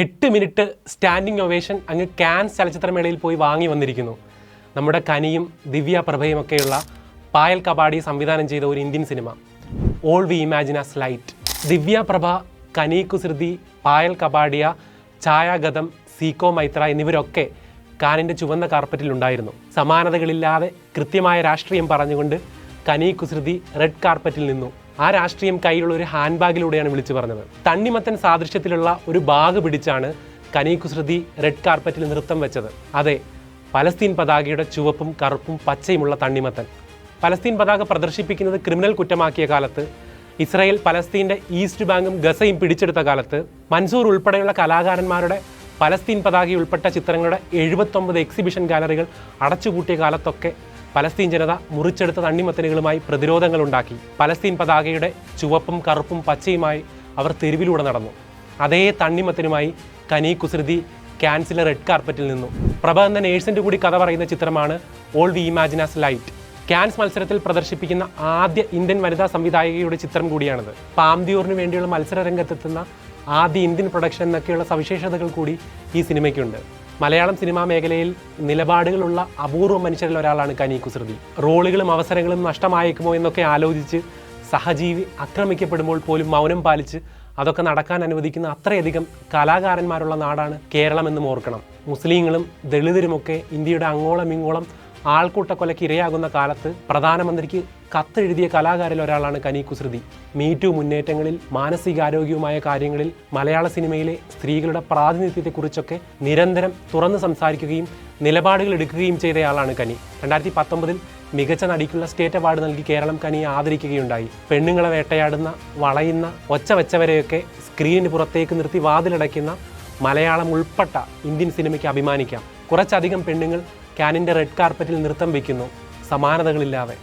എട്ട് minute standing ovation അങ്ങ് Cannes ചലച്ചിത്രമേളയിൽ പോയി വാങ്ങി വന്നിരിക്കുന്നു. നമ്മുടെ കനിയും ദിവ്യ പ്രഭയും ഒക്കെയുള്ള പായൽ കബാഡി സംവിധാനം ചെയ്ത ഒരു Indian cinema. All we imagine as light Divya Prabha Kani Kusruti Payal Kapadia ഛായാഗതം Zico Maitra എന്നിവരൊക്കെ കാനിന്റെ ചുവന്ന കാർപ്പറ്റിലുണ്ടായിരുന്നു സമാനതകളില്ലാതെ കൃത്യമായ രാഷ്ട്രീയം പറഞ്ഞുകൊണ്ട് കനി കുസൃതി റെഡ് കാർപ്പറ്റിൽ നിന്നു. ആ രാഷ്ട്രീയം കയ്യിലുള്ള ഒരു ഹാൻഡ് ബാഗിലൂടെയാണ് വിളിച്ചു പറഞ്ഞത്. തണ്ണിമത്തൻ സാദൃശ്യത്തിലുള്ള ഒരു ബാഗ് പിടിച്ചാണ് കനീകുസൃതി റെഡ് കാർപ്പറ്റിൽ നൃത്തം വെച്ചത്. അതെ പലസ്തീൻ പതാകയുടെ ചുവപ്പും കറുപ്പും പച്ചയുമുള്ള തണ്ണിമത്തൻ. പലസ്തീൻ പതാക പ്രദർശിപ്പിക്കുന്നത് ക്രിമിനൽ കുറ്റമാക്കിയ കാലത്ത് ഇസ്രായേൽ പലസ്തീന്റെ ഈസ്റ്റ് ബാങ്കും ഗസയും പിടിച്ചെടുത്ത കാലത്ത് മൻസൂർ ഉൾപ്പെടെയുള്ള കലാകാരന്മാരുടെ പലസ്തീൻ പതാക ഉൾപ്പെട്ട ചിത്രങ്ങളുടെ എഴുപത്തൊമ്പത് എക്സിബിഷൻ ഗാലറികൾ അടച്ചുപൂട്ടിയ കാലത്തൊക്കെ പലസ്തീൻ ജനത മുറിച്ചെടുത്ത തണ്ണിമത്തനുകളുമായി പ്രതിരോധങ്ങൾ ഉണ്ടാക്കി പലസ്തീൻ പതാകയുടെ ചുവപ്പും കറുപ്പും പച്ചയുമായി അവർ തെരുവിലൂടെ നടന്നു. അതേ തണ്ണിമത്തനുമായി കനി കുസൃതി ക്യാൻസിലെ റെഡ് കാർപ്പറ്റിൽ നിന്നു. പ്രഭ എന്ന നേഴ്സിന്റെ കൂടി കഥ പറയുന്ന ചിത്രമാണ് all we imagine as light. Cannes മത്സരത്തിൽ പ്രദർശിപ്പിക്കുന്ന ആദ്യ ഇന്ത്യൻ വനിതാ സംവിധായികയുടെ ചിത്രം കൂടിയാണിത്. പാംദിയൂറിന് വേണ്ടിയുള്ള മത്സര രംഗത്തെത്തുന്ന ആദ്യ ഇന്ത്യൻ പ്രൊഡക്ഷൻ എന്നൊക്കെയുള്ള സവിശേഷതകൾ കൂടി ഈ സിനിമയ്ക്കുണ്ട്. മലയാളം സിനിമാ മേഖലയിൽ നിലപാടുകളുള്ള അപൂർവ മനുഷ്യരിൽ ഒരാളാണ് കനി കുസൃതി. റോളുകളും അവസരങ്ങളും നഷ്ടമായേക്കുമോ എന്നൊക്കെ ആലോചിച്ച് സഹജീവി ആക്രമിക്കപ്പെടുമ്പോൾ പോലും മൗനം പാലിച്ച് അതൊക്കെ നടക്കാൻ അനുവദിക്കുന്ന അത്രയധികം കലാകാരന്മാരുള്ള നാടാണ് കേരളമെന്നും ഓർക്കണം. മുസ്ലിങ്ങളും ദളിതരുമൊക്കെ ഇന്ത്യയുടെ അങ്ങോളം ഇങ്ങോളം ആൾക്കൂട്ടക്കൊലയ്ക്ക് ഇരയാകുന്ന കാലത്ത് പ്രധാനമന്ത്രിക്ക് കത്തെഴുതിയ കലാകാരിൽ ഒരാളാണ് കനി കുസൃതി. മീറ്റു മുന്നേറ്റങ്ങളിൽ മാനസികാരോഗ്യവുമായ കാര്യങ്ങളിൽ മലയാള സിനിമയിലെ സ്ത്രീകളുടെ പ്രാതിനിധ്യത്തെക്കുറിച്ചൊക്കെ നിരന്തരം തുറന്ന് സംസാരിക്കുകയും നിലപാടുകൾ എടുക്കുകയും ചെയ്തയാളാണ് കനി. രണ്ടായിരത്തി പത്തൊമ്പതിൽ മികച്ച നടിക്കുള്ള സ്റ്റേറ്റ് അവാർഡ് നൽകി കേരളം കനിയെ ആദരിക്കുകയുണ്ടായി. പെണ്ണുങ്ങളെ വേട്ടയാടുന്ന വളയുന്ന ഒച്ച വെച്ചവരെയൊക്കെ സ്ക്രീനിന് പുറത്തേക്ക് നിർത്തി വാതിലടയ്ക്കുന്ന മലയാളം ഉൾപ്പെട്ട ഇന്ത്യൻ സിനിമയ്ക്ക് അഭിമാനിക്കാം. കുറച്ചധികം പെണ്ണുങ്ങൾ ക്യാനിന്റെ റെഡ് കാർപ്പറ്റിൽ നൃത്തം വയ്ക്കുന്നു സമാനതകളില്ലാതെ.